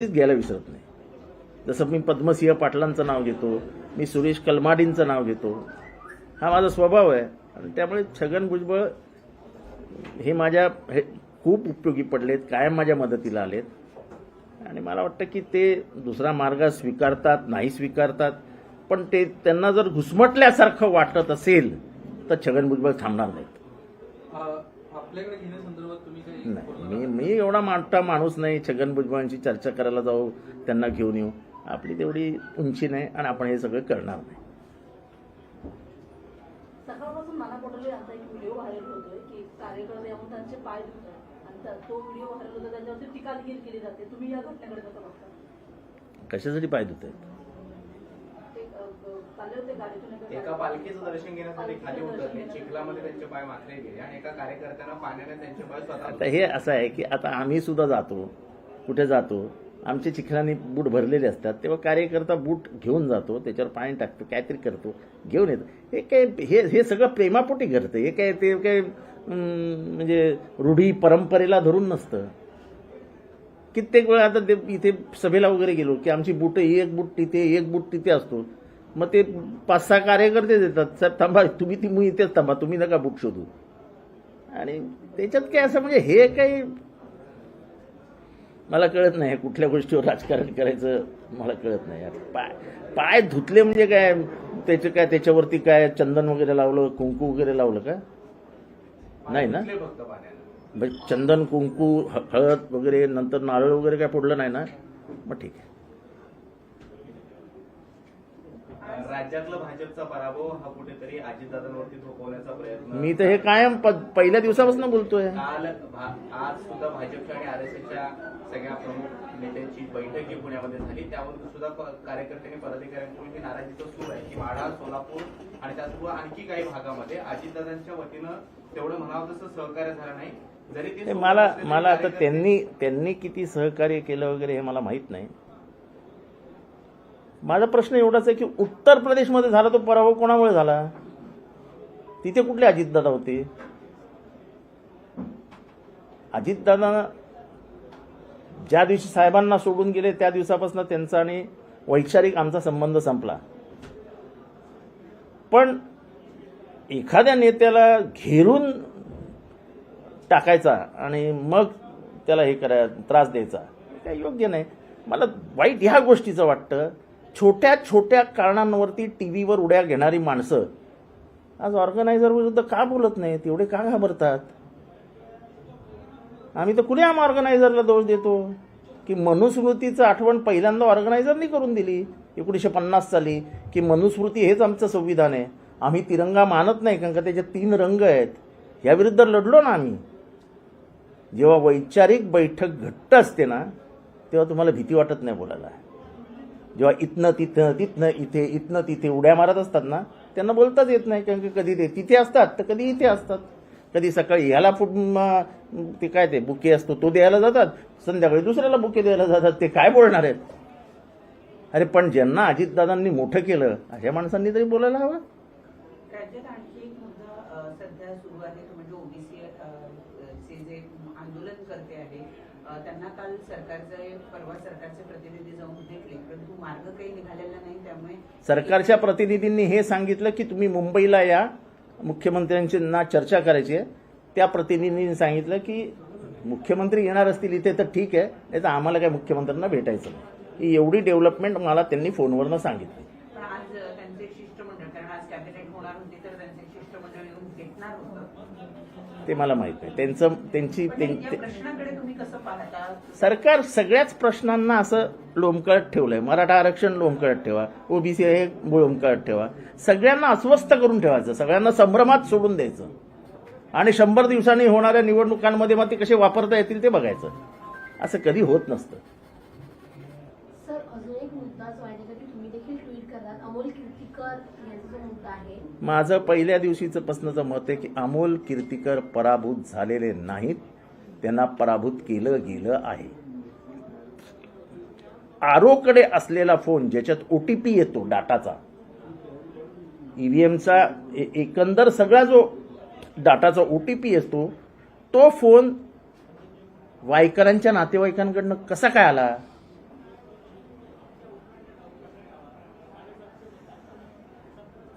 घ्यायला विसरत नाही. जसं मी पद्मसिंह पाटलांचं नाव घेतो मी सुरेश कलमाडींचं नाव घेतो हा माझा स्वभाव आहे. आणि त्यामुळे छगन भुजबळ हे माझ्या हे खूप उपयोगी पडलेत कायम माझ्या मदतीला आलेत. आणि मला वाटतं की ते दुसरा मार्ग स्वीकारतात नाही स्वीकारतात. पण ते त्यांना जर घुसमटल्यासारखं वाटत असेल तर छगन भुजबळ थांबणार नाहीत आ- आपल्याकडे घेण्यासंदर्भात तुम्ही काही नाही मी मी एवढा मोठा माणूस नाही. छगन भुजबळांची चर्चा करायला जाऊ त्यांना घेऊन येऊ. आपली तेवढी उंची नाही आणि आपण हे सगळं करणार नाही. सकाळपासून नाना पटोले यांचा एक व्हिडिओ व्हायरल होतोय की कार्यकर्ते येऊन त्यांचे पाय धुतात आणि त्या- तो व्हिडिओ व्हायरल होतो त्यांच्यावरती टीका देखील केली जाते. तुम्ही या घटनेकडे कसं बघता? कशासाठी पाहिजे होते एका पालखीचं दर्शन घेण्यासाठी खाली उतरले. चिखलामध्ये त्यांचे पाय माखले गेले आणि एका कार्यकर्त्यांना पाण्याने त्यांचे पाय आता स्वतः हे असं आहे की आता आम्ही सुद्धा जातो कुठे जातो आमचे चिखलाने बूट भरलेले असतात तेव्हा कार्यकर्ता बूट घेऊन जातो त्याच्यावर पाणी टाकतो काहीतरी करतो घेऊन येतो. हे काय हे हे सगळं प्रेमापोटी घडतं. हे काय ते काय म्हणजे रूढी परंपरेला धरून नसतं. कित्येक वेळा आता ते इथे सभेला वगैरे गेलो की आमची बुटं एक बुट तिथे एक बुट तिथे असतो. मग ते पाच सहा कार्यकर्ते देतात. साहेब थांबा तुम्ही ती मी इथेच थांबा तुम्ही नका बुट शोधू. आणि त्याच्यात काय असं म्हणजे हे काही मला कळत नाही कुठल्या गोष्टीवर राजकारण करायचं मला कळत नाही. यार. पाय पाय धुतले म्हणजे काय? त्याचे काय त्याच्यावरती काय चंदन वगैरे लावलं कुंकू वगैरे लावलं का? नाही ना? चंदन कुंकू हळद वगैरे नंतर नारळ वगैरे काय फोडलं नाही ना? मग ठीक आहे. राज्यातला भाजपचा पराभव हा कुठेतरी अजितदादांवरती थोपवण्याचा प्रयत्न मी तर हे कायम पहिल्या दिवसापासून बोलतोय. काल आज सुद्धा भाजपच्या आणि आरएसएसच्या सगळ्या प्रमुख नेत्यांची बैठक ही पुण्यामध्ये झाली. त्यावर सुद्धा कार्यकर्त्यांनी पदाधिकाऱ्यांकडून ही नाराजीचं सूर आहे. की माढा सोलापूर आणि त्याचबरोबर आणखी काही भागामध्ये अजितदादांच्या वतीनं तेवढं म्हणावं तसं सहकार्य झालं नाही. जरी ते मला मला आता त्यांनी त्यांनी किती सहकार्य केलं वगैरे हे मला माहीत नाही. माझा प्रश्न एवढाच आहे की उत्तर प्रदेशमध्ये झाला तो पराभव कोणामुळे झाला? तिथे कुठले अजितदादा होते? अजितदादा ज्या दिवशी साहेबांना सोडून गेले त्या दिवसापासून त्यांचा आणि वैचारिक आमचा संबंध संपला. पण एखाद्या नेत्याला घेरून टाकायचा आणि मग त्याला हे करायला त्रास द्यायचा हे काही योग्य नाही. मला वाईट ह्या गोष्टीचं वाटतं छोट्या छोट्या कारणांवरती टी व्हीवर उड्या घेणारी माणसं. आज ऑर्गनायझर विरुद्ध का बोलत नाहीत? एवढे का घाबरतात? आम्ही तर कुठे ऑर्गनायझरला दोष देतो? की मनुस्मृतीचं आठवण पहिल्यांदा ऑर्गनायझरनी करून दिली एकोणीसशे पन्नास साली की मनुस्मृती हेच आमचं संविधान आहे. आम्ही तिरंगा मानत नाही कारण का त्याचे तीन रंग आहेत. याविरुद्ध लढलो ना आम्ही. जेव्हा वैचारिक बैठक घट्ट असते ना तेव्हा तुम्हाला भीती वाटत नाही बोलायला. जेव्हा इथनं तिथं तिथनं इथे इथनं तिथे उड्या मारत असतात ना त्यांना बोलताच येत नाही कारण की कधी ते तिथे असतात तर कधी इथे असतात. कधी सकाळी ह्याला फुट ते काय ते बुके असतो तो द्यायला जातात. संध्याकाळी दुसऱ्याला बुके द्यायला जातात ते काय बोलणार आहेत? अरे पण ज्यांना अजितदादांनी मोठं केलं अशा माणसांनी तरी बोलायला हवं. राज्यात आणखी एक मुद्दा सध्या सुरू आहे तो म्हणजे ओबीसी चे जे आंदोलन करते आहे अ, त्यांना काल सरकारचे परवा सरकारचे प्रतिनिधी जाऊन भेटले. परंतु मार्ग काही निघालेला नाही त्यामुळे सरकारच्या प्रतिनिधींनी हे सांगितलं की तुम्ही मुंबईला या. मुख्यमंत्र्यांची ना चर्चा करायची आहे. त्या प्रतिनिधींनी सांगितलं की मुख्यमंत्री येणार असतील इथे तर ठीक आहे नाही तर आम्हाला काय मुख्यमंत्र्यांना भेटायचं नाही. ही एवढी डेव्हलपमेंट मला त्यांनी फोनवरनं सांगितली. पण आज अ, त्यांचे एक शिष्टमंडळ कारण आज कॅबिनेट होणार होते तर त्यांचे एक शिष्टमंडळ येऊन भेटणार होतं. ते मला माहीत नाही. त्यांचं त्यांची कसं पाहता सरकार सगळ्याच प्रश्नांना असं लोंबकळत ठेवलंय. मराठा आरक्षण लोंबकळत ठेवा. ओबीसी हे लोंबकळत ठेवा. सगळ्यांना अस्वस्थ करून ठेवायचं. सगळ्यांना संभ्रमात सोडून द्यायचं. आणि शंभर दिवसांनी होणाऱ्या निवडणुकांमध्ये मग ते कसे वापरता येतील ते बघायचं. असं कधी होत नसतं. सर अजून एक मुद्दा जो आहे त्यासाठी तुम्ही देखील ट्विट करतात अमोल कीर्तिकर यांचा जो मुद्दा आहे. माझं पहिल्या दिवशीचं पसनचं मत आहे की अमोल कीर्तिकर पराभूत झालेले नाहीत. त्यांना पराभूत केलं गेलं आहे. आरोकडे असलेला फोन ज्याच्यात ओ टी पी येतो डाटाचा. ईव्हीएमचा एकंदर सगळा जो डाटाचा ओ टी पी असतो तो फोन वायकरांच्या नातेवाईकांकडनं कसा काय आला?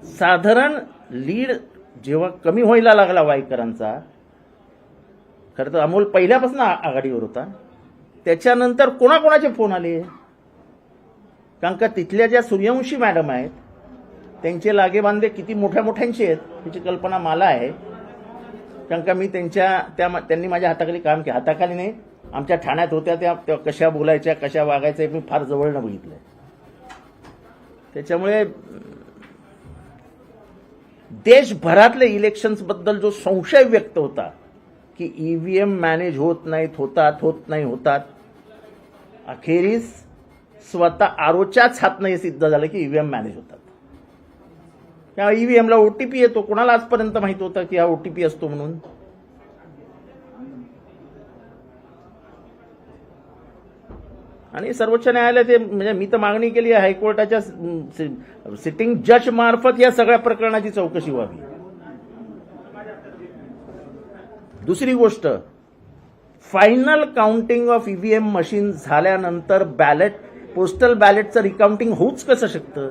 साधारण लीड जेव्हा कमी व्हायला लागला वायकरांचा खरं तर अमोल पहिल्यापासून आघाडीवर होता. त्याच्यानंतर कोणाकोणाचे फोन आले? कारण का तिथल्या ज्या सूर्यवंशी मॅडम आहेत त्यांचे लागेबांधे किती मोठ्या मोठ्यांचे आहेत ह्याची कल्पना मला आहे. कारण का मी त्यांच्या त्या त्यांनी माझ्या हाताखाली काम केलं. हाताखाली नाही आमच्या ठाण्यात होत्या त्या कशा बोलायच्या कशा वागायच्या मी फार जवळनं बघितलंय. त्याच्यामुळे देशभरातल्या इलेक्शन्सबद्दल जो संशय व्यक्त होता की ईव्हीएम मॅनेज होत नाहीत होतात होत नाही होतात. अखेरीस स्वतः आरोच्याच हातनं हे सिद्ध झालं की ईव्हीएम मॅनेज होतात. त्या ईव्हीएमला ओटीपी येतो. कोणाला आजपर्यंत माहीत होतं की हा ओटीपी असतो म्हणून? आणि सर्वोच्च न्यायालयाचे म्हणजे मी तर मागणी केली आहे हायकोर्टाच्या सिटिंग जज मार्फत या सगळ्या प्रकरणाची चौकशी व्हावी. दुसरी गोष्ट final counting of EVM machine झाल्यानंतर बॅलेट पोस्टल बॅलेटचं रिकाउंटिंग होऊच कसं शकतं?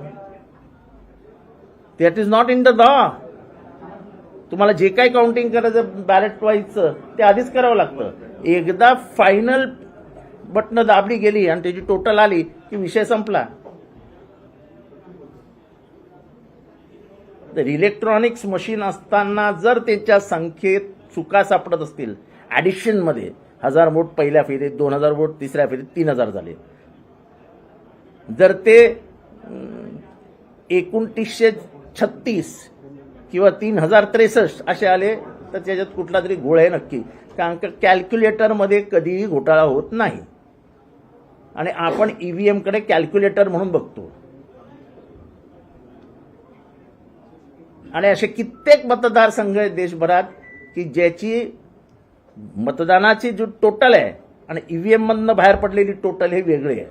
That is not in the law तुम्हाला जे काही काउंटिंग करायचं बॅलेट व्हायचं ते आधीच करावं लागतं. एकदा फायनल बटणं दाबली गेली आणि त्याची टोटल आली की विषय संपला. तर इलेक्ट्रॉनिक्स मशीन असताना जर त्याच्या संख्येत चुका सापडत असतील. ॲडिशनमध्ये हजार वोट पहिल्या फेरीत दोन हजार वोट तिसऱ्या फेरीत तीन हजार झाले. जर ते एकोणतीसशे छत्तीस किंवा तीन हजार त्रेसष्ट असे आले तर त्याच्यात कुठला तरी घोळ आहे नक्की. कारण का कॅल्क्युलेटरमध्ये कधीही घोटाळा होत नाही. आणि आपण ईव्हीएमकडे कॅल्क्युलेटर म्हणून बघतो. आणि असे कित्येक मतदारसंघ आहेत देशभरात की ज्याची मतदानाची जो टोटल आहे आणि ईव्हीएममधनं बाहेर पडलेली टोटल हे वेगळे आहे.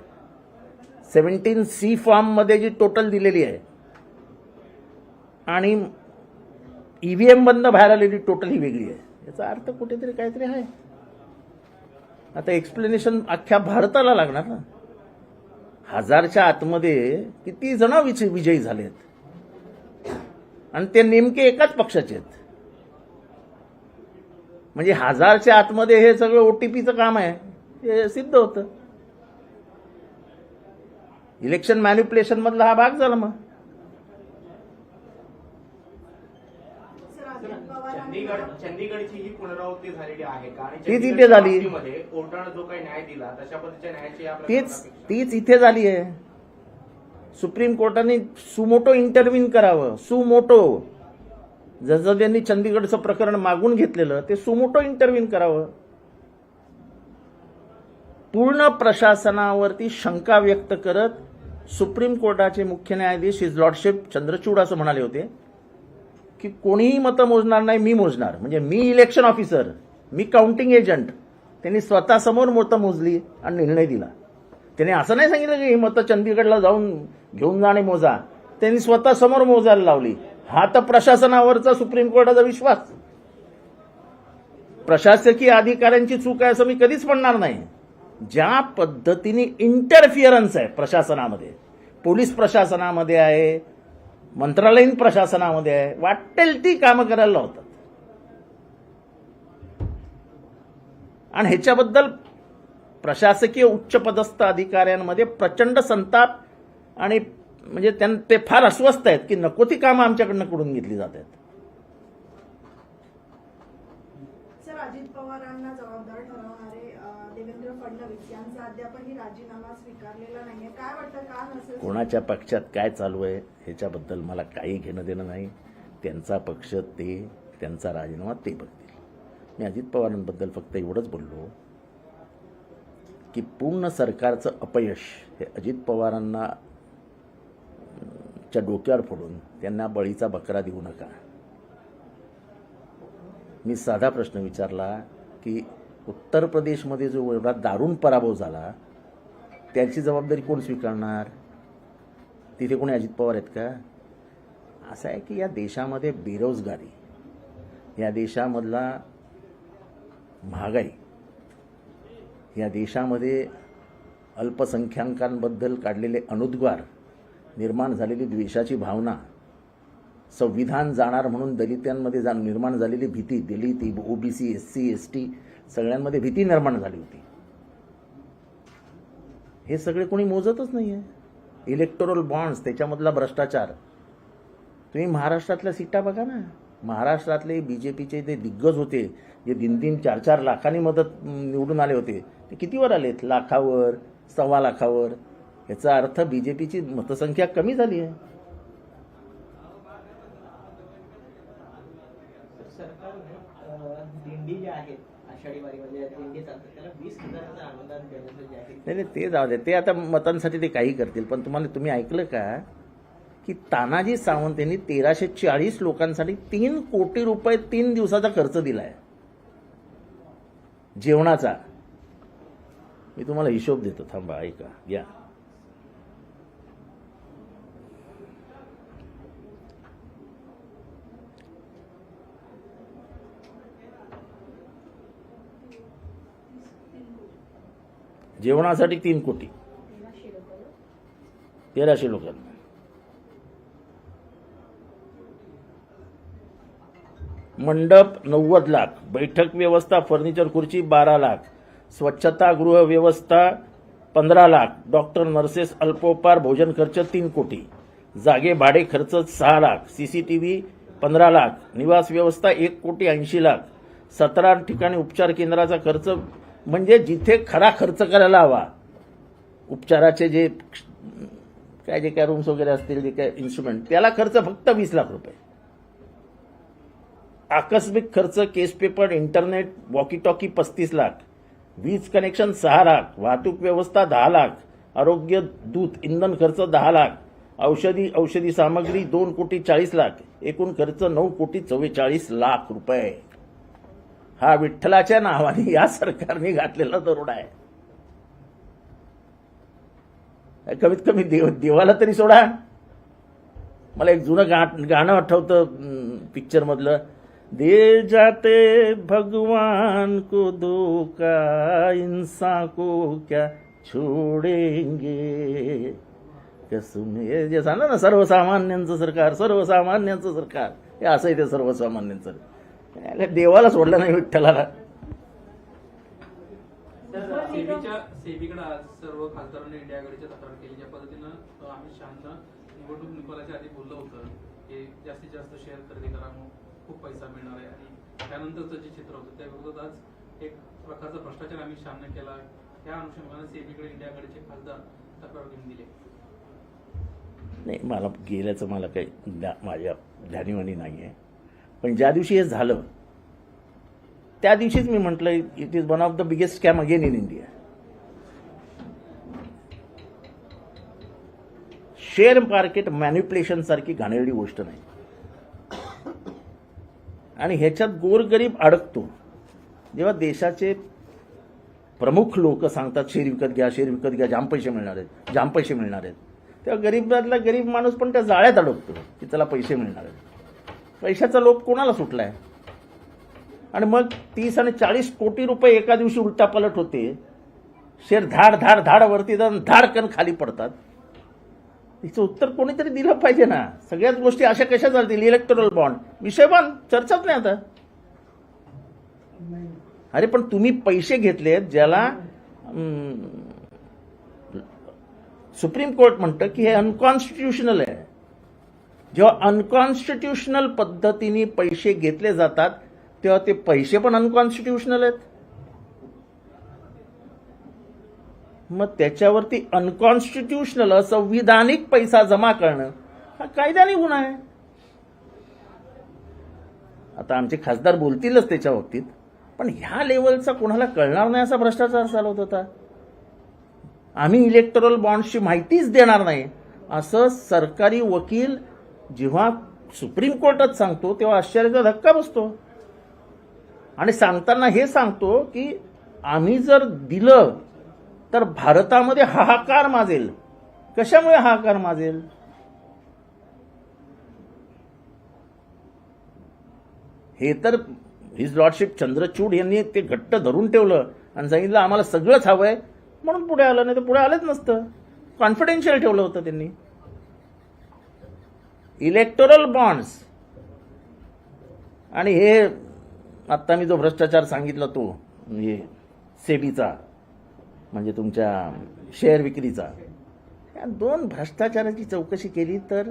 सेवन्टीन सी फॉर्ममध्ये जी टोटल दिलेली आहे आणि ईव्हीएममधनं बाहेर आलेली टोटल ही वेगळी आहे. याचा अर्थ कुठेतरी काहीतरी आहे. आता एक्सप्लेनेशन अख्ख्या भारताला लागणार ना. हजारच्या आतमध्ये किती जण विजयी झालेत. आणि ते नेमके एकाच पक्षाचे आहेत. म्हणजे हजारच्या आतमध्ये हे सगळं ओटीपीचं काम आहे. हे सिद्ध होतं. इलेक्शन मॅन्युप्युलेशन मधला हा भाग झाला मग. चंदीगड चंदीगडची ही पुनरावृत्ती झालेली आहे का? आणि ती तिथे चंदीगडच्या झाली. बाबतीमध्ये कोर्टानं जो काही न्याय दिला तशा पद्धतीच्या न्यायाची या तीच तीच इथे झाली आहे. सुप्रीम कोर्टाने सुमोटो इंटरव्हीन करावं. सुमोटो. जसं त्यांनी चंदीगडचं प्रकरण मागून घेतलेलं ते सुमोटो इंटरव्ह्यून करावं. पूर्ण प्रशासनावरती शंका व्यक्त करत सुप्रीम कोर्टाचे मुख्य न्यायाधीश हिज लॉर्डशिप चंद्रचूड असं म्हणाले होते की कोणीही मतं मोजणार नाही मी मोजणार. म्हणजे मी इलेक्शन ऑफिसर मी काउंटिंग एजंट त्यांनी स्वतःसमोर मतं मोजली आणि निर्णय दिला. त्याने असं नाही सांगितलं की ही मतं चंदीगडला जाऊन घेऊन जा आणि मोजा. त्यांनी स्वतःसमोर मोजायला लावली. हा तर प्रशासनावरचा सुप्रीम कोर्टाचा विश्वास. प्रशासकीय अधिकाऱ्यांची चूक आहे असं मी कधीच म्हणणार नाही. ज्या पद्धतीने इंटरफिअरन्स आहे प्रशासनामध्ये पोलीस प्रशासनामध्ये आहे मंत्रालयीन प्रशासनामध्ये आहे वाटेल ती कामं करायला लावतात. आणि ह्याच्याबद्दल प्रशासकीय उच्चपदस्थ अधिकाऱ्यांमध्ये प्रचंड संताप आणि म्हणजे त्यां ते फार अस्वस्थ आहेत की नको ती कामं आमच्याकडनं करून घेतली जात आहेत अजित पवारांना जबाबदार ठरवणारे देवेंद्र फडणवीस यांचा अद्यापही राजीनामा स्वीकारलेला नाहीये. काय वाटतं का नसेल? कोणाच्या पक्षात काय चालू आहे ह्याच्याबद्दल मला काही घेणं देणं नाही. त्यांचा पक्ष ते त्यांचा राजीनामा ते बघतील. मी अजित पवारांबद्दल फक्त एवढंच बोललो की पूर्ण सरकारचं अपयश हे अजित पवारांना च्या डोक्यावर फोडून त्यांना बळीचा बकरा देऊ नका. मी साधा प्रश्न विचारला की उत्तर प्रदेशमध्ये जो एवढा दारुण पराभव झाला त्यांची जबाबदारी कोण स्वीकारणार? तिथे कोणी अजित पवार आहेत का? असं आहे की या देशामध्ये बेरोजगारी या देशामधला महागाई या देशामध्ये अल्पसंख्याकांबद्दल काढलेले अनुद्गार निर्माण झालेली द्वेषाची भावना संविधान जाणार म्हणून दलितांमध्ये जा निर्माण झालेली भीती Dalit OBC S C S T सगळ्यांमध्ये भीती निर्माण झाली होती. हे सगळे कोणी मोजतच नाही आहे इलेक्टोरल बॉन्ड्स त्याच्यामधला भ्रष्टाचार. तुम्ही महाराष्ट्रातल्या सीटा बघा ना. महाराष्ट्रातले बी जे पीचे जे दिग्गज होते जे तीन तीन चार चार लाखांनी मदत निवडून आले होते ते कितीवर आलेत? लाखावर सव्वा लाखावर? याचा अर्थ बी जे पीची मतसंख्या कमी झाली आहे. सरकारने अ, दिंडी ज्या आहेत आषाढी वारीमध्ये दिंडी चालतात त्याला वीस हजाराचं अनुदान देण्याचं जे आहे नाही नाही, ते जाऊ दे. ते आता मतांसाठी ते काही करतील. पण तुम्हाला तुम्ही ऐकलं का? की तानाजी सावंत यांनी तेराशे चाळीस लोकांसाठी तीन कोटी रुपये तीन दिवसाचा खर्च दिलाय. जेवणाचा. मी तुम्हाला हिशोब देतो. थांबा ऐका. घ्या जेवणासाठी तीन कोटी. तेराशे लोकांना मंडप नव्वद लाख. बैठक व्यवस्था फर्निचर खुर्ची बारा लाख. स्वच्छतागृह व्यवस्था पंधरा लाख. डॉक्टर नर्सेस अल्पोपार भोजन खर्च तीन कोटी. जागे भाडे खर्च सहा लाख. सीसीटीव्ही पंधरा लाख. निवास व्यवस्था एक कोटी ऐंशी लाख. सतरा ठिकाणी उपचार केंद्राचा खर्च म्हणजे जिथे खरा खर्च करायला हवा. उपचाराचे जे काय जे काय रूम्स वगैरे असतील जे काय इन्स्ट्रुमेंट त्याला खर्च फक्त वीस लाख रुपये. आकस्मिक खर्च case paper internet walkie talkie पस्तीस लाख. वीज कनेक्शन सहा लाख. वाहतूक व्यवस्था दहा लाख. आरोग्य दूत इंधन खर्च दहा लाख. औषधी औषधी सामग्री दोन कोटी चाळीस लाख. एकूण खर्च नऊ कोटी चव्वेचाळीस लाख रुपये. हा विठ्ठलाच्या नावाने या सरकारने घातलेला दरोडा आहे. कमीत कमी देव देवाला तरी सोडा. मला एक जुनं गा गाणं आठवतं पिक्चर मधलं. दे जाते भगवान को धोका इंसान को क्या छोडेंगे? कसुमे जे सांगा ना सर्वसामान्यांचं सरकार सर्वसामान्यांचं सरकार. हे असं आहे ते सर्वसामान्यांचं. देवाला सोडलं नाही विठ्ठलाला. सेबीच्या सेबीकडे आज सर्व खासदारांनी इंडिया आघाडीची तक्रार केली. ज्या पद्धतीनं अं, अमित शहानं निवडणूक निकालाच्या आधी बोललं होतं की जास्तीत जास्त शेअर खरेदी करा मग खूप पैसा मिळणार आहे. आणि त्यानंतरचं जे चित्र होतं त्या विरोधात आज एक प्रकारचा भ्रष्टाचार शहानं केला. त्या अनुषंगाने सेबीकडे इंडिया आघाडीचे खासदार तक्रार घेऊन दिली. नाही मला गेल्याचं मला काही माझ्या ध्यानीवानी नाही आहे पण ज्या दिवशी हे झालं त्या दिवशीच मी म्हटलं it is one of the biggest scam again in India share market manipulation सारखी घाणेरडी गोष्ट नाही. आणि ह्याच्यात गोरगरीब अडकतो. जेव्हा देशाचे प्रमुख लोक सांगतात शेअर विकत घ्या शेअर विकत घ्या जाम पैसे मिळणार आहेत जाम पैसे मिळणार आहेत. तेव्हा गरीबातला गरीब माणूस पण त्या जाळ्यात अडकतो की त्याला पैसे मिळणार आहेत. पैशाचा लोभ कोणाला सुटलाय? आणि मग तीस आणि चाळीस कोटी रुपये एका दिवशी उलटापलट होते. शेर धाड धाड धाड वरती जाऊन धाडकन खाली पडतात. तिचं उत्तर कोणीतरी दिलं पाहिजे ना. सगळ्याच गोष्टी अशा कशा चालतील? इलेक्ट्रल बॉन्ड विषय बंद. चर्चाच नाही आता. अरे पण तुम्ही पैसे घेतलेत ज्याला सुप्रीम कोर्ट म्हणतं की हे अनकॉन्स्टिट्युशनल आहे. जेव्हा अनकॉन्स्टिट्युशनल पद्धतीने पैसे घेतले जातात तेव्हा ते पैसे पण अनकॉन्स्टिट्युशनल आहेत. मग त्याच्यावरती अनकॉन्स्टिट्युशनल असंविधानिक पैसा जमा करणं हा कायद्याने गुन्हा आहे. आता आमचे खासदार बोलतीलच त्याच्या बाबतीत पण ह्या लेवलचा कोणाला कळणार नाही असा भ्रष्टाचार चालवत होता आम्ही इलेक्टोरल बॉन्ड्सची माहितीच देणार नाही. असं सरकारी वकील जेव्हा सुप्रीम कोर्टात सांगतो तेव्हा आश्चर्याचा धक्का बसतो. आणि सांगताना हे सांगतो की आम्ही जर दिलं तर भारतामध्ये हाहाकार माजेल. कशामुळे हाहाकार माजेल? हे तर हिज लॉर्डशिप चंद्रचूड यांनी ते घट्ट धरून ठेवलं आणि सांगितलं आम्हाला सगळंच हवंय. म्हणून पुढे आलं नाही तर पुढे आलंच नसतं. कॉन्फिडेन्शियल ठेवलं होतं त्यांनी. Electoral bonds. आणि हे आत्ता मी जो भ्रष्टाचार सांगितला तो म्हणजे सेबीचा म्हणजे तुमच्या शेअर विक्रीचा या दोन भ्रष्टाचाराची चौकशी केली तर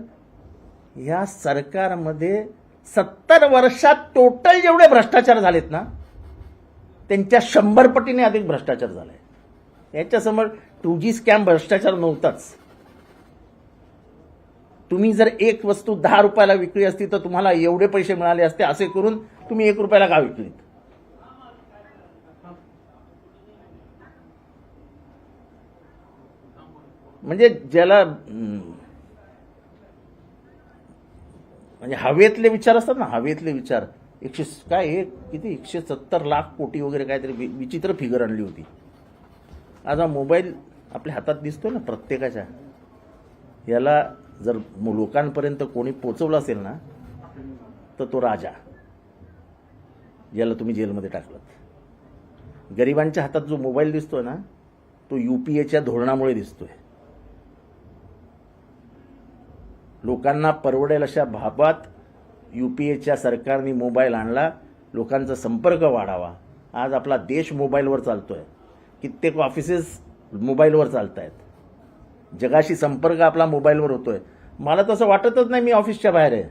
या सरकारमध्ये सत्तर वर्षात टोटल जेवढे भ्रष्टाचार झालेत ना त्यांच्या शंभर पटीने अधिक भ्रष्टाचार झालाय याच्यासमोर टू जी स्कॅम भ्रष्टाचार नव्हताच. तुम्ही जर एक वस्तू दहा रुपयाला विकली असती तर तुम्हाला एवढे पैसे मिळाले असते असे करून तुम्ही एक रुपयाला का विकलीत? म्हणजे ज्याला म्हणजे हवेतले विचार असतात ना हवेतले विचार. एकशे काय एक किती? एकशे सत्तर लाख कोटी वगैरे काहीतरी वि- विचित्र फिगर आणली होती. आज हा मोबाईल आपल्या हातात दिसतो ना प्रत्येकाच्या. याला जर लोकांपर्यंत कोणी पोचवलं असेल ना तर तो राजा ज्याला तुम्ही जेलमध्ये टाकलात. गरिबांच्या हातात जो मोबाईल दिसतोय ना तो युपीएच्या धोरणामुळे दिसतोय. लोकांना परवडेल अशा भावात युपीएच्या सरकारने मोबाईल आणला लोकांचा संपर्क वाढावा. आज आपला देश मोबाईलवर चालतोय. कित्येक ऑफिसेस मोबाईलवर चालत आहेत जगाशी संपर्क आपला मोबाईलवर होतोय. मला तसं वाटतच नाही मी ऑफिसच्या बाहेर आहे.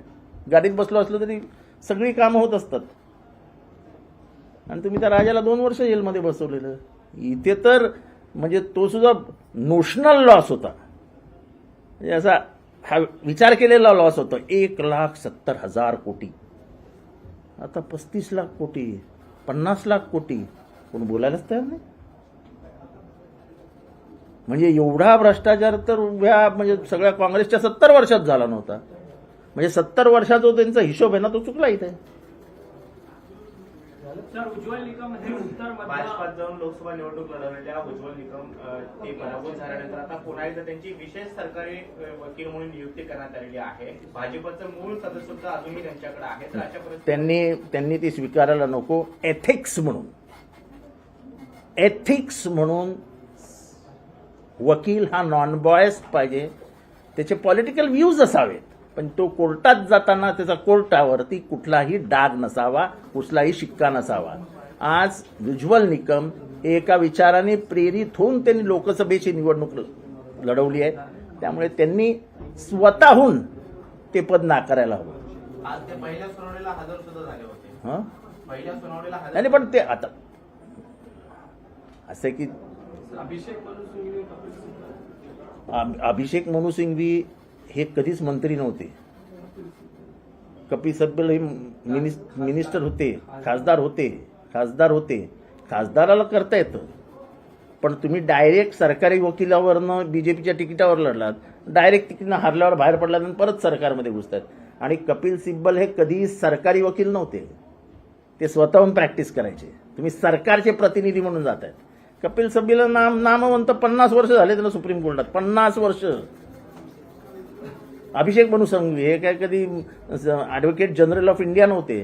गाडीत बसलो असलो तरी सगळी कामं होत असतात. आणि तुम्ही त्या राजाला दोन वर्ष जेलमध्ये बसवलेलं. इथे तर म्हणजे तो सुद्धा नोशनल लॉस होता. म्हणजे असा हा विचार केलेला लॉस होता. एक लाख सत्तर हजार कोटी. आता पस्तीस लाख कोटी पन्नास लाख कोटी. कोण बोलायलाच तयार नाही. म्हणजे एवढा भ्रष्टाचार तर उभ्या म्हणजे सगळ्या काँग्रेसच्या सत्तर वर्षात झाला नव्हता. म्हणजे सत्तर वर्षाचा जो त्यांचा हिशोब आहे ना तो चुकला इथे. सर उज्ज्वल निकम हे उत्तर भाजपात मधल्या जाऊन लोकसभा निवडणूक लढवलेल्या उज्ज्वल निकम अ, ते पराभूत झाल्यानंतर आता पुन्हा एकदा त्यांची विशेष सरकारी अ, वकील म्हणून नियुक्ती करण्यात आलेली आहे. भाजपचं मूळ सदस्यत्व अजूनही त्यांच्याकडे आहे. तर अशा परिस्थितीत त्यांनी त्यांनी ती स्वीकारायला नको. एथिक्स म्हणून. एथिक्स म्हणून वकील हा नॉन बॉयस पाहिजे. त्याचे पॉलिटिकल व्ह्यूज असावेत. पण तो कोर्टात जाताना त्याचा कोर्टावरती कुठलाही डाग नसावा कुठलाही शिक्का नसावा. आज उज्ज्वल निकम एका विचाराने प्रेरित होऊन त्यांनी लोकसभेची निवडणूक लढवली आहे. त्यामुळे त्यांनी स्वतःहून ते पद नाकारायला हवं. हं? नाही पण ते आता असं की अभिषेक मनु सिंघवी हे कधीच मंत्री नव्हते. कपिल सिब्बल हे मिनिस- मिनिस्टर होते खासदार होते खासदार होते. खासदाराला करता येतं. पण तुम्ही डायरेक्ट सरकारी वकिलावरनं बीजेपीच्या तिकिटावर लढलात डायरेक्ट तिकीटनं हारल्यावर बाहेर पडल्यानंतर परत सरकारमध्ये घुसतात. आणि कपिल सिब्बल हे कधी सरकारी वकील नव्हते. ते स्वतःहून प्रॅक्टिस करायचे. तुम्ही सरकारचे प्रतिनिधी म्हणून जात आहेत कपिल सिब्बल नाम नामवंत पन्नास वर्ष झाले त्यांना सुप्रीम कोर्टात. पन्नास वर्ष. अभिषेक बनू संघवी हे काय कधी ॲडव्होकेट जनरल ऑफ इंडिया नव्हते.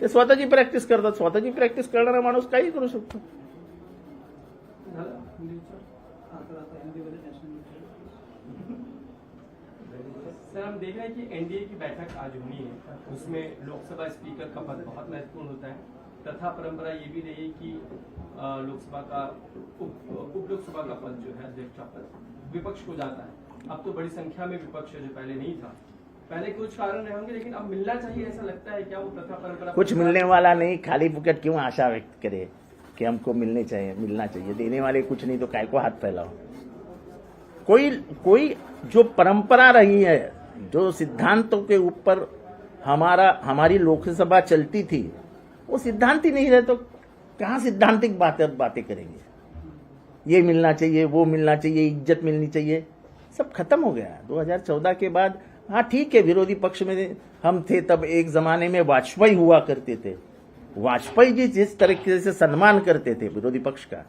ते स्वतःची प्रॅक्टिस करतात. स्वतःची प्रॅक्टिस करणारा माणूस काही करू शकतो. सर हम देख रहे हैं कि एनडीए की बैठक आज होनी है। उसमें लोकसभा स्पीकर का पद बहुत महत्त्वपूर्ण होता है। तथा परंपरा ये भी रही है कि लोकसभा का उप उप लोकसभा का पद जो है अध्यक्ष का पद विपक्ष को जाता है। अब तो बड़ी संख्या में विपक्ष है जो पहले नहीं था। पहले कुछ कारण रहे होंगे लेकिन अब मिलना चाहिए ऐसा लगता है क्या वो प्रथा परंपरा कुछ मिलने वाला नहीं खाली फुकट क्यों आशा व्यक्त करे कि हमको मिलने चाहिए मिलना चाहिए? देने वाले कुछ नहीं तो काय को हाथ फैलाओ? कोई कोई जो परंपरा रही है जो सिद्धांतों के ऊपर हमारा हमारी लोकसभा चलती थी वो सिद्धांत ही नहीं रहे तो कहाँ सिद्धांतिक बातें बातें करेंगे? ये मिलना चाहिए, वो मिलना चाहिए, इज़्ज़त मिलनी चाहिए। सब खत्म हो गया। 2014 के बाद हाँ ठीक है, विरोधी पक्ष में हम थे, तब एक जमाने में वाजपेयी हुआ करते थे। वाजपेयी जी जिस तरीके से सम्मान करते थे, विरोधी पक्ष का।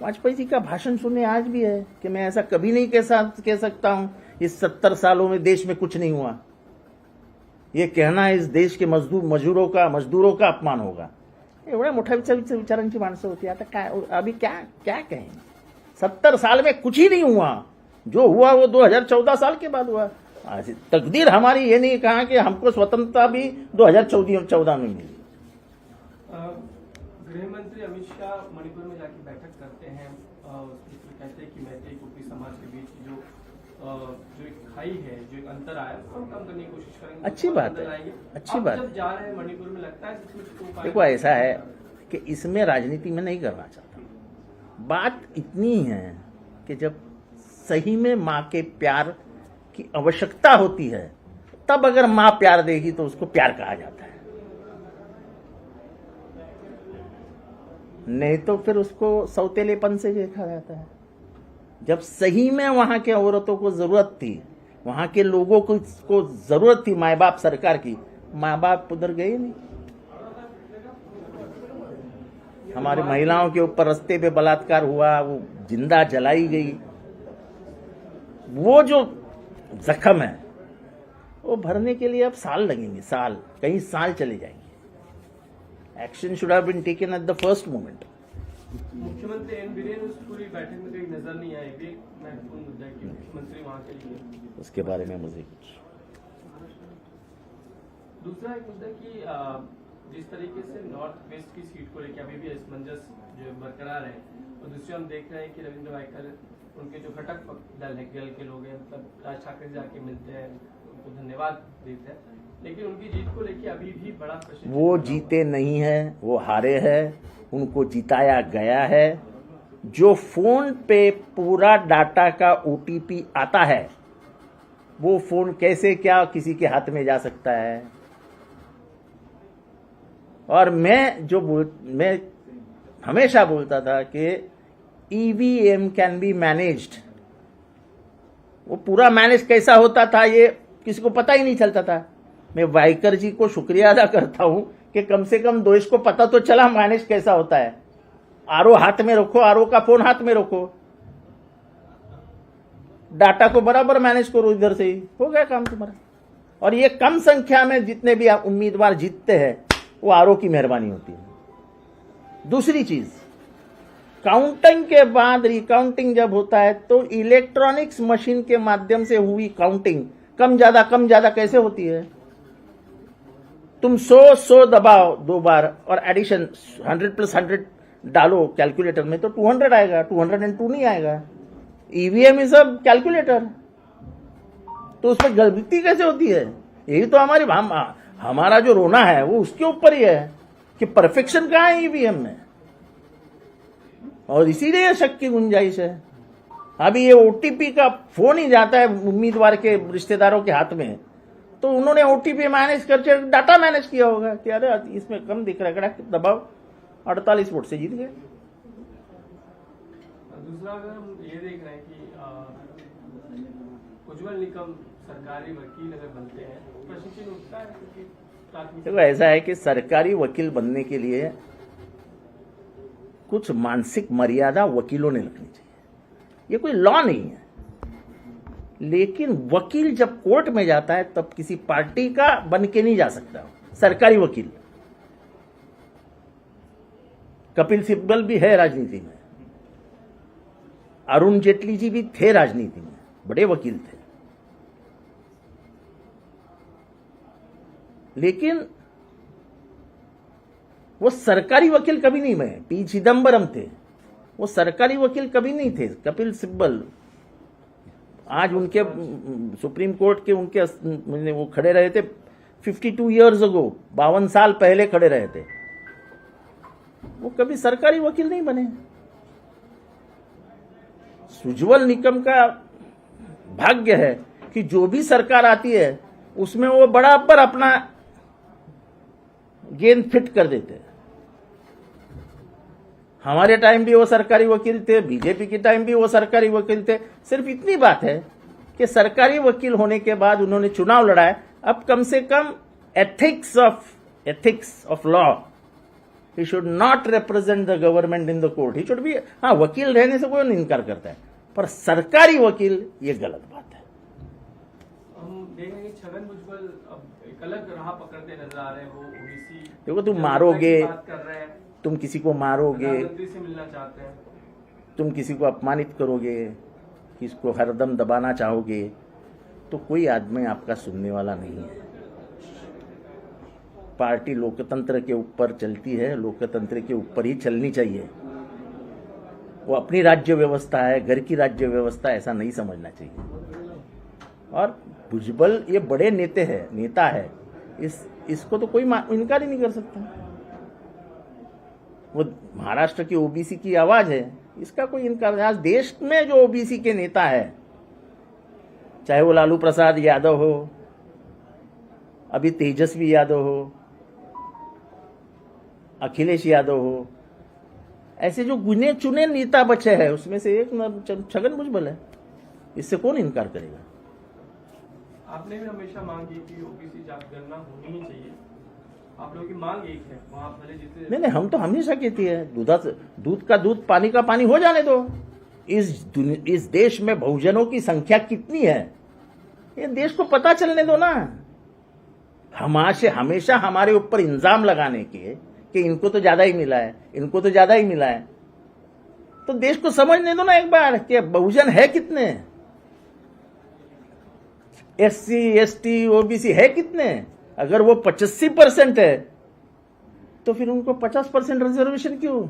वाजपेयी जी का भाषण सुनने आज भी है कि मैं ऐसा कभी नहीं कह सकता हूँ, इस सत्तर सालों में देश में कुछ नहीं हुआ। ये कहना इस देश के मजदूर मजदूरों का मजदूरों का अपमान होगा। एवढ्या मोठ्या विचार विचार- विचारांची माणसं होती. आता काय? अभी क्या क्या कहें? सत्तर साल में कुछ ही नहीं हुआ. जो हुआ वो 2014 साल के बाद हुआ. तकदीर हमारी ये नहीं कहा कि हमको स्वतंत्रता भी 2014 चौदह में मिली। गृह मंत्री अमित शाह मणिपुर में जाके बैठक करते हैं कहते हैं कि मैत्री कुकी समाज के बीच जो जो एक खाई है जो एक अंतर आया उसको हम कम करने की कोशिश करेंगे अच्छी बात है, अच्छी बात जब जा रहे हैं मणिपुर में लगता है देखो ऐसा है कि इसमें राजनीति में नहीं करना चाहता। बात इतनी है कि जब सही में माँ के प्यार की आवश्यकता होती है तब अगर माँ प्यार देगी तो उसको प्यार कहा जाता है। नहीं तो फिर उसको सौतेलेपन से देखा जाता है। जब सही में वहाँ के औरतों को ज़रूरत थी, वहाँ के लोगों को को ज़रूरत थी माए बाप सरकार की माँ बाप उधर गए नहीं। हमारी महिलाओं के ऊपर रस्ते पे बलात्कार हुआ, वो ज़िंदा जलाई गई। वो जो जख्म है, वो भरने के लिए अब साल लगेंगे, साल कई साल चले जाएँगे। Action should have been taken at the first moment मुख्यमंत्री एन बीरेन उस पूरी बैठक में कहीं नज़र नहीं आए भी महत्वपूर्ण मुद्दा है कि मुख्यमंत्री वहाँ के लिए। उसके बारे में मुझे कुछ। दूसरा एक मुद्दा कि जिस तरीके से नॉर्थ वेस्ट की सीट को लेकर अभी भी असमंजस जो बरकरार है और दूसरी हम देख रहे हैं कि रविंद्र वायकर उनके जो घटक दल है दल के लोग हैं मतलब राज ठाकरे जाके मिलते हैं उनको धन्यवाद देते हैं। लेकिन उनकी जीत को लेकर अभी भी बड़ा प्रश्न वो जीते नहीं है वो हारे हैं उनको जिताया गया है। जो फ़ोन पे पूरा डाटा का ओटीपी आता है वो फ़ोन कैसे क्या किसी के हाथ में जा सकता है? और मैं जो बोल मैं हमेशा बोलता था कि ईवीएम कैन बी मैनेज्ड वो पूरा मैनेज कैसा होता था ये किसी को पता ही नहीं चलता था। मैं वाइकर जी को शुक्रिया अदा करता हूँ कि कम से कम देश को पता तो चला मैनेज कैसा होता है। आरओ हाथ में रखो, आरओ का फ़ोन हाथ में रखो। डाटा को बराबर मैनेज करो इधर से ही। हो गया काम तुम्हारा। और ये कम संख्या में जितने भी उम्मीदवार जीतते हैं, वो आरओ की मेहरबानी होती है। दूसरी चीज़, काउंटिंग के बाद रिकाउंटिंग जब होता है तो इलेक्ट्रॉनिक्स मशीन के माध्यम से हुई काउंटिंग कम ज़्यादा कम ज़्यादा कैसे होती है? तुम सौ सौ दबाओ दो बार, और एडिशन हंड्रेड प्लस हंड्रेड डालो कैलकुलेटर में तो टू हंड्रेड आएगा टू हंड्रेड एंड टू नहीं आएगा। ईवीएम इज़ अब कैलकुलेटर तो उसमें गलती कैसे होती है? यही तो हमारी, हम, हमारा जो रोना है, वो उसके ऊपर ही है, कि परफेक्शन कहाँ है ईवीएम में? और इसीलिए शक की गुंजाइश है। अभी ये ओटीपी का फ़ोन ही जाता है उम्मीदवार के रिश्तेदारों के हाथ में। तो उन्होंने ओटीपी मैनेज करके डाटा मैनेज किया होगा कि अरे इसमें कम दिख रहा है दबाव अड़तालीस वोट से जीत गए। दूसरा अगर हम ये देख रहे हैं कि उज्जवल निकम सरकारी वकील अगर बनते हैं तो उठता है क्योंकि देखो ऐसा है कि सरकारी वकील बनने के लिए कुछ मानसिक मर्यादा वकीलों ने रखनी चाहिए। ये कोई लॉ नहीं है। लेकिन वकील जब कोर्ट में जाता है, तब किसी पार्टी का बन के नहीं जा सकता। सरकारी वकील। कपिल सिब्बल भी है राजनीति में। अरुण जेटली जी भी थे राजनीति में। बड़े वकील थे। लेकिन वो सरकारी वकील कभी नहीं बने पी चिदम्बरम थे। वो सरकारी वकील कभी नहीं थे। कपिल सिब्बल आज उनके, सुप्रीम कोर्ट के उनके वो खड़े रहे थे 52 इयर्स अगो बावन साल पहले खड़े रहे थे। वो कभी सरकारी वकील नहीं बने। सुजवल निकम का भाग्य है कि जो भी सरकार आती है, उसमें वो बराबर अपना गेंद फिट कर देते हैं। हमारे टाइम भी वो सरकारी वकील थे बीजेपी के टाइम भी वो सरकारी वकील थे। सिर्फ़ इतनी बात है कि सरकारी वकील होने के बाद उन्होंने चुनाव लड़ाया। अब कम से कम ethics of ethics of law he should not represent the government in the court he should भी हाँ वकील रहने से कोई नहीं इनकार करता है। पर सरकारी वकील ये गलत बात है। रहे हैं कि छगन भुजबल अब एक अलग राह पकड़ते नज़र आ रहे हैं वो ओबीसी देखो, तुम मारोगे, बात कर रहे हैं। तुम किसी को मारोगे से मिलना चाहते हैं। तुम किसी को अपमानित करोगे किसको हरदम दबाना चाहोगे तो कोई आदमी आपका सुनने वाला नहीं है। पार्टी लोकतंत्र के ऊपर चलती है लोकतंत्र के ऊपर ही चलनी चाहिए। वो अपनी राज्य व्यवस्था है घर की राज्य व्यवस्था ऐसा नहीं समझना चाहिए। और भुजबल ये बड़े नेते हैं नेता है। इस इसको तो कोई इनकार ही नहीं कर सकता। वो महाराष्ट्र की ओबीसी की आवाज़ है, इसका कोई इनकार आज देश में जो ओबीसी के नेता है, चाहे वो लालू प्रसाद यादव हो, अभी तेजस्वी यादव हो, अखिलेश यादव हो, ऐसे जो गुने चुने नेता बचे हैं, उसमें से एक छगन भुजबल है। इससे कौन इनकार करेगा? आपने भी हमेशा मांग की ओबीसी जनगणना होनी चाहिए। आप लोगों की मांग एक है, वहाँ भले जितने नहीं नहीं, हम तो हमेशा कहती है, दूधा दूध का दूध, पानी का पानी हो जाने दो। इस इस देश में बहुजनों की संख्या कितनी है? ये देश को पता चलने दो ना। हमारे हमेशा हमारे ऊपर इंजाम लगाने के, कि इनको तो ज़्यादा ही मिला है, इनको तो ज़्यादा ही मिला है। तो देश को समझने दो ना एक बार, कि बहुजन है कितने? S C S T OBC है कितने? अगर वो पचासी परसेंट है तो फिर उनको पचास परसेंट रिजर्वेशन क्यों?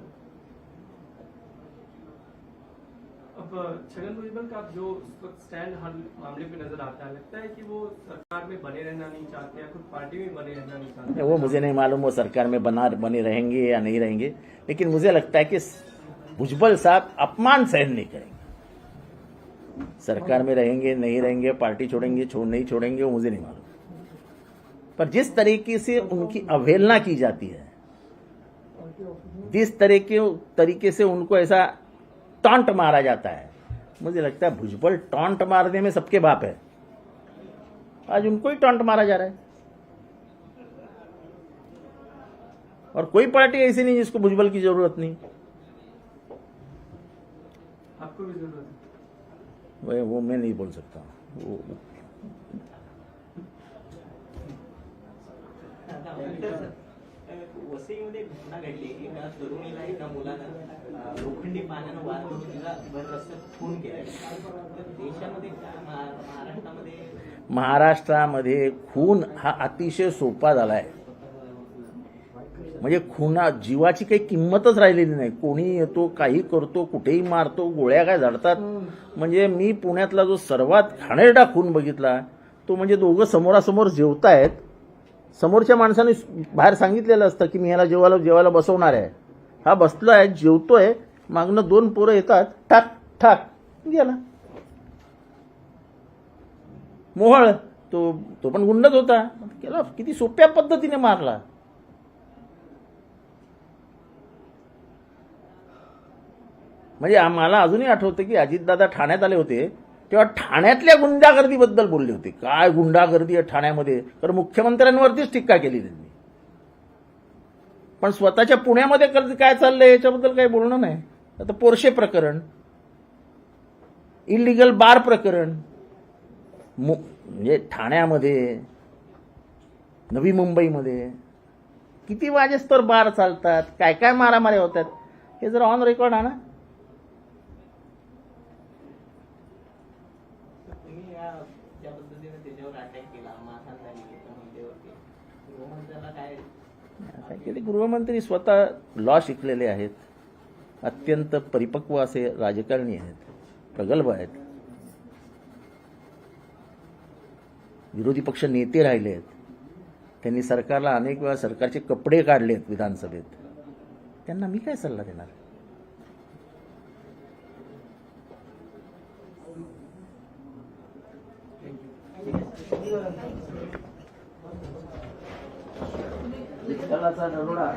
छगन भुजबल का जो स्टैंड हर मामले पे नज़र आता है लगता है कि वो सरकार में बने रहना नहीं चाहते या खुद पार्टी में बने रहना नहीं चाहते? वो मुझे नहीं मालूम वो सरकार में बना बने रहेंगे या नहीं रहेंगे लेकिन मुझे लगता है कि भुजबल साहब अपमान सहन नहीं करेंगे। सरकार में रहेंगे नहीं रहेंगे पार्टी छोड़ेंगे छोड़ नहीं छोड़ेंगे वो मुझे नहीं मालूम। पर जिस तरीके से उनकी अवहेलना की जाती है जिस तरह के तरीके से उनको ऐसा टॉन्ट मारा जाता है मुझे लगता है भुजबल टॉन्ट मारने में सबके बाप है। आज उनको ही टॉन्ट मारा जा रहा है। और कोई पार्टी ऐसी नहीं जिसको भुजबल की ज़रूरत नहीं। आपको भी ज़रूरत वो वो मैं नहीं बोल सकता। वो वसईमध्ये एक घटना घडली. एका तरुणीला एका मुलानं लोखंडी पाण्यानं वार करून तिला भर रस्त्यात खून तर देशामध्ये महाराष्ट्रामध्ये महाराष्ट्रामध्ये खून हा अतिशय सोपा झालाय म्हणजे खुना जीवाची काही किंमतच राहिलेली नाही. कोणी येतो काही करतो कुठेही मारतो गोळ्या काय झाडतात. म्हणजे मी पुण्यातला जो सर्वात घाणेरडा खून बघितला तो म्हणजे दोघं समोरासमोर जेवतायत. समोरच्या माणसाने बाहेर सांगितलेलं असतं की मी ह्याला जेवायला जेवायला बसवणार आहे. हा बसलाय जेवतोय मागणं दोन पोरं येतात ठाक ठाक गेला. मोहळ तो तो पण गुंडच होता. केला किती सोप्या पद्धतीने मारला. म्हणजे आम्हाला अजूनही आठवतं की अजितदादा ठाण्यात आले होते. तेव्हा ठाण्यातल्या गुंडागर्दीबद्दल बोलले होते. काय गुंडागर्दी आहे ठाण्यामध्ये? तर मुख्यमंत्र्यांवरतीच टीका केली त्यांनी. पण स्वतःच्या पुण्यामध्ये कर्ज काय चाललंय याच्याबद्दल काही बोलणं नाही. आता पोरशे प्रकरण इलिगल बार प्रकरण मु म्हणजे ठाण्यामध्ये नवी मुंबईमध्ये किती वाजेस्तर बार चालतात काय काय मारामाऱ्या होतात हे जर ऑन रेकॉर्ड आणा तुम्ही या ज्या पद्धतीने त्याच्यावर अटॅक केला मारहाण झाली एका महिलेवरती केले? गृहमंत्री स्वतः लॉ शिकलेले आहेत. अत्यंत परिपक्व असे राजकारणी आहेत. प्रगल्भ आहेत. विरोधी पक्ष नेते राहिले आहेत. त्यांनी सरकारला अनेक वेळा सरकारचे कपडे काढलेत विधानसभेत. त्यांना मी काय सल्ला देणार? विठ्ठलाचा दरोडा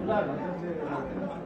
नंबर